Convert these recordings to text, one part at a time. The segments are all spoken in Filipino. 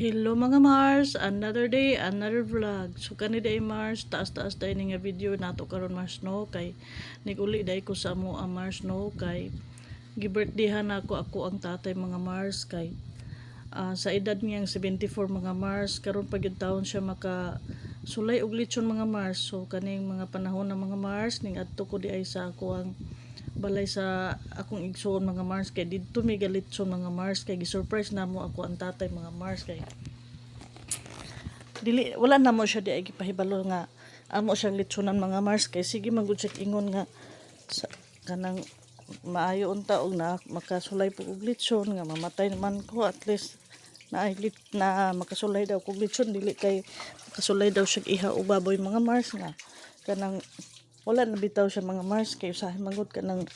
Hello mga Mars, another day, another vlog. So kani day Mars, taas-taas day ni nga video. Nato karon Mars no? Kay niguli day ko sa mo ang Mars no? Kay gibirthdayhan ako ako ang tatay mga Mars. Kay ah, sa edad niyang 74 mga Mars. Karon pag yung taon siya maka sulay og lechon mga Mars. So kaning mga panahon ng mga Mars ning adto ko di ay sa ako ang balay sa akong igsoon mga Mars. Kay didto mi galitson mga Mars. Kay gi-surprise namo ako ang tatay mga Mars. Kay dili wala na mo siya di ay gipahibalo nga amo siyang litsonan mga Mars. Kay sige man gud siya ingon nga sa kanang maayo unta og na makasulay po og litson nga mamatay naman ko at least na na makasulay daw kog litson. Dili kay makasulay daw siya iha og baboy mga Mars nga kanang wala na bitaw siya mga Mars kay usahay magud ka ng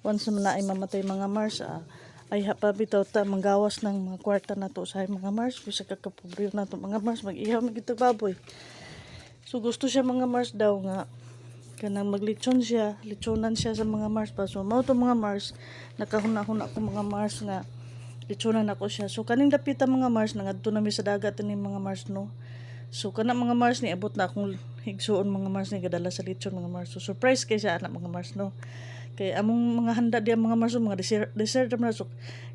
once man ay mamatay mga Mars ah, ay hapa bitaw ta manggawas ng mga kwarta na to usahay mga Mars bisa ka kapobre na to mga Mars mag-ihaw magito baboy. So gusto siya mga Mars daw nga kanang maglitsyon siya litsonan siya sa mga Mars pa so mao to mga Mars nakahuna-huna ko mga Mars nga litsonan ako siya. So kaning dapita mga Mars nangadto na mi sa dagat ni mga Mars no? So kana mga Mars ni abot na akong higsuon mga Mars ni gadala sa lechon mga Mars. So surprise kay siya anak mga Mars no. Kay among mga handa diya mga Mars mga dessert dessert na so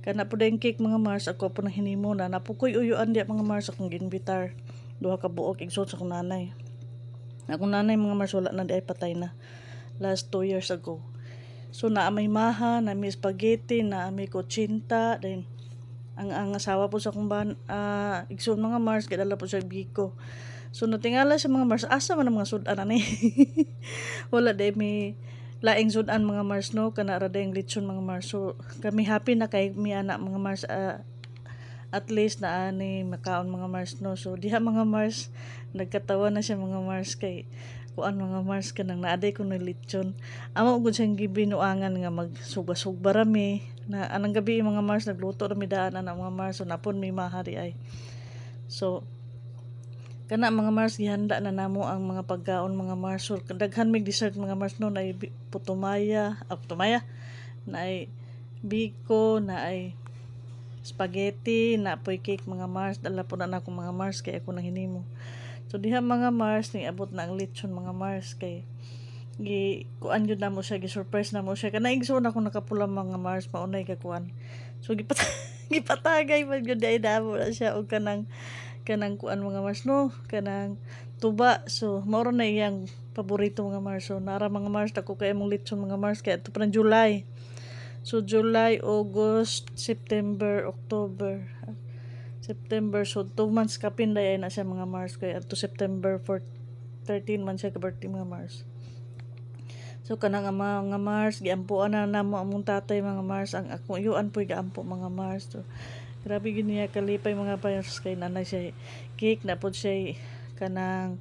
kana po cake mga Mars ako po na hinimo na napukoy uyuan diya mga Mars akong ginbitar. Duha ka buok igsoon sa akong nanay. Akong nanay mga Mars wala na di ay patay na. Last two years ago. So na may maha, na may spaghetti, na may kutsinta, then ang ang asawa po sa akong ban ah igsoon mga Mars kay dala po sa Biko. So natingala sa mga Mars asa man ang mga sudan ani. Wala day may laing sudan mga Mars no kana ra dayang lechon mga Mars. So kami happy na kay mi anak mga Mars ah, at least na ani makaon mga Mars no. So diha mga Mars nagkatawa na siya mga Mars kay kuan mga Mars kanang naaday ko na lechon. Amo gud siyang gibinuangan nga magsuga-sugba rami na anang gabi mga Mars nagluto rami daan na mga Mars so napon may mahari ay. So kana mga Mars gihanda na namo ang mga pagkaon mga Mars. So daghan mig dessert mga Mars no na ay putumaya, ah, putumaya. Na ay biko na ay spaghetti na apoy cake mga Mars. Dala po na ako mga Mars kay ako nang hinimo. So diha mga Mars ni abot na ang lechon mga Mars kay gi kuan jud namo siya gi surprise namo siya. Kana igsoon ako nakapula mga Mars maunay ka kuan. So gipat gipatagay man jud ay damo na siya og kanang kanang kuan mga Mars no? Kanang tuba. So mao na iyang paborito mga Mars. So nara mga Mars dako kay mong lechon mga Mars. Kay ato pa July. So July, August, September, October, September. So 2 months kapinday ay na siya mga Mars. Kaya to September for 13 months siya ka-birthday mga Mars. So kanang ang mga Mars giampuan na namo among tatay mga Mars. Ang akong iyuan po'y gaampo mga Mars. So grabe gid niya kalipay mga Mars kay nanay siya cake na pod siya kanang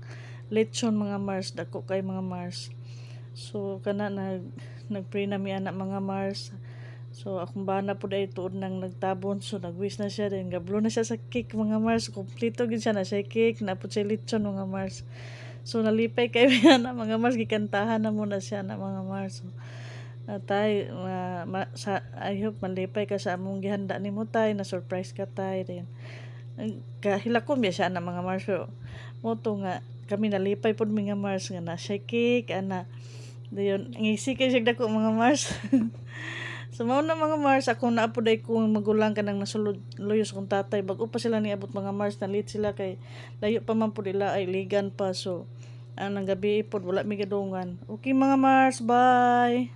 lechon mga Mars dako kay mga Mars. So kana nag nagpray na mi anak mga Mars. So akong bana po dahil tuod nang nagtabon. So nagwish na siya din. Gablo na siya sa cake mga Mars. Kompleto gid siya na siya cake. Na po siya lechon mga Mars. So nalipay kay mi anak mga Mars. Gikantahan na muna siya na mga Mars. So, uh, tay, uh, ma, sa, I hope malipay ka sa among gihanda ni mo tay. Na surprise ka tay. Din. Kahila ko siya na mga Mars. So, mo to nga kami nalipay pod mga Mars nga na siya cake ana dayon ngisi kay siya dako mga Mars so mao na mga Mars ako na po day kung magulang ka nang nasulod luyos kong tatay bago pa sila niabot mga Mars nalit sila kay layo pa man po nila ay ligan pa so anang gabi pod wala mi gadungan okay mga Mars bye